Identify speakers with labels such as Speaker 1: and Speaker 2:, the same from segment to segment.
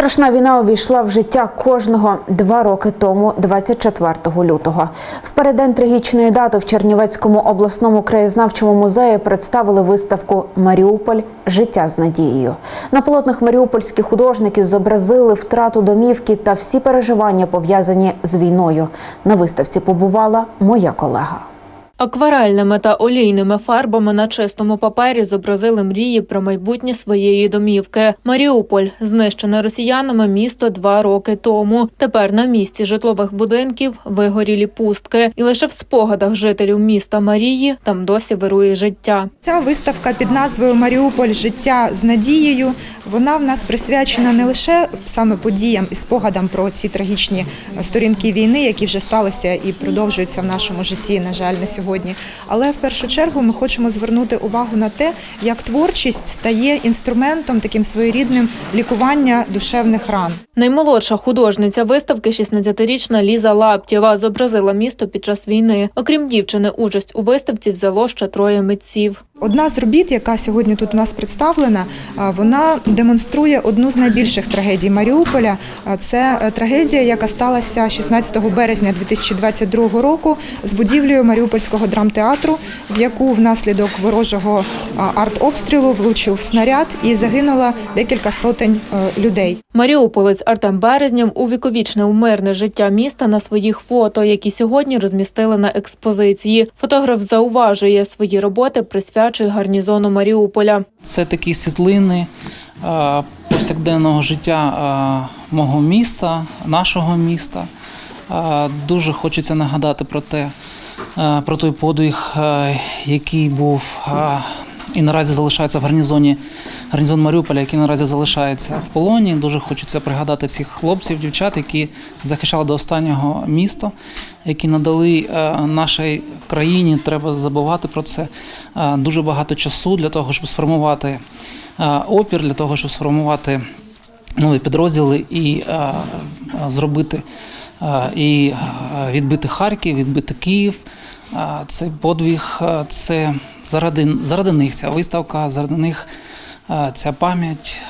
Speaker 1: Страшна війна увійшла в життя кожного два роки тому, 24 лютого. В трагічної дати в Чернівецькому обласному краєзнавчому музеї представили виставку Маріуполь Життя з надією. На полотнах маріупольські художники зобразили втрату домівки та всі переживання пов'язані з війною. На виставці побувала моя колега.
Speaker 2: Акварельними та олійними фарбами на чистому папері зобразили мрії про майбутнє своєї домівки. Маріуполь знищене росіянами місто два роки тому. Тепер на місці житлових будинків вигорілі пустки, і лише в спогадах жителів міста Марії там досі вирує життя.
Speaker 3: Ця виставка під назвою Маріуполь Життя з надією. Вона в нас присвячена не лише саме подіям і спогадам про ці трагічні сторінки війни, які вже сталися і продовжуються в нашому житті, на жаль, на сьогодні. Але в першу чергу ми хочемо звернути увагу на те, як творчість стає інструментом таким своєрідним лікування душевних ран.
Speaker 2: Наймолодша художниця виставки, 16-річна Ліза Лаптєва, зобразила місто під час війни. Окрім дівчини, участь у виставці взяло ще троє митців.
Speaker 3: Одна з робіт, яка сьогодні тут у нас представлена, вона демонструє одну з найбільших трагедій Маріуполя. Це е, трагедія, яка сталася 16 березня 2022 року з будівлею Маріупольського драмтеатру, в яку внаслідок ворожого артобстрілу влучив снаряд і загинуло декілька сотень е, людей.
Speaker 2: Маріуполець Артем Березнєв увіковічнив мирне життя міста на своїх фото, які сьогодні розмістили на експозиції. Фотограф зауважує, свої роботи присвячує гарнізону Маріуполя.
Speaker 4: Це такі світлини е, повсякденного життя е, мого міста, нашого міста. Дуже хочеться нагадати про те, про той подвиг, е, який був е, і наразі залишається в гарнізоні, гарнізон Маріуполя, який наразі залишається в полоні. Дуже хочеться пригадати цих хлопців, дівчат, які захищали до останнього місто, які надали е, нашій країні. Треба забувати про це. е, Дуже багато часу для того, щоб сформувати е, опір, для того, щоб сформувати нові підрозділи і е, е, зробити е, і е, відбити Харків, відбити Київ. Е, Цей подвиг, е, це заради, заради них ця виставка, заради них ця пам'ять,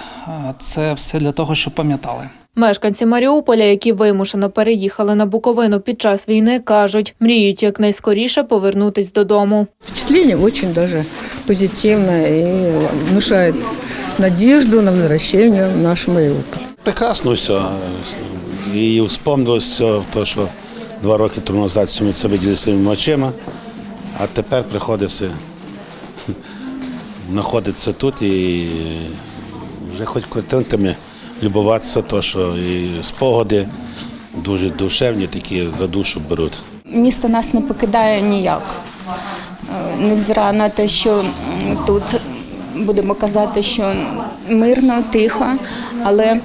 Speaker 4: це все для того, щоб пам'ятали.
Speaker 2: Мешканці Маріуполя, які вимушено переїхали на Буковину під час війни, кажуть, мріють якнайскоріше повернутись додому.
Speaker 5: Впечатление очень даже позитивное и внушает надежду на возвращение в наш Мариуполь.
Speaker 6: Прекрасно все. І вспомнилось все, то, що два роки тому назад ми це виділи своїми очима, а тепер приходиться знаходитися тут і вже хоч картинками любуватися, то, що і спогади дуже душевні, такі за душу беруть.
Speaker 7: Місто нас не покидає ніяк. Е, Невзира на те, що тут будемо казати, що мирно, тихо, але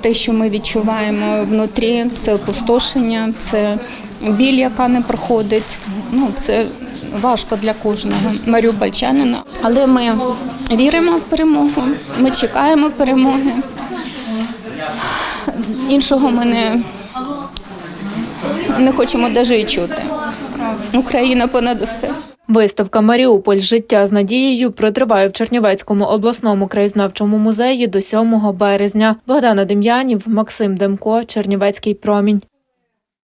Speaker 7: те, що ми відчуваємо внутрі, це опустошення, це біль, яка не проходить. Ну, це важко для кожного маріупольчанина. Але ми віримо в перемогу, ми чекаємо перемоги. Іншого ми не не хочемо навіть чути. Україна понад усе.
Speaker 2: Виставка Маріуполь Життя з надією протриває в Чернівецькому обласному краєзнавчому музеї до 7 березня. Богдана Дем'янів, Максим Демко, Чернівецький промінь.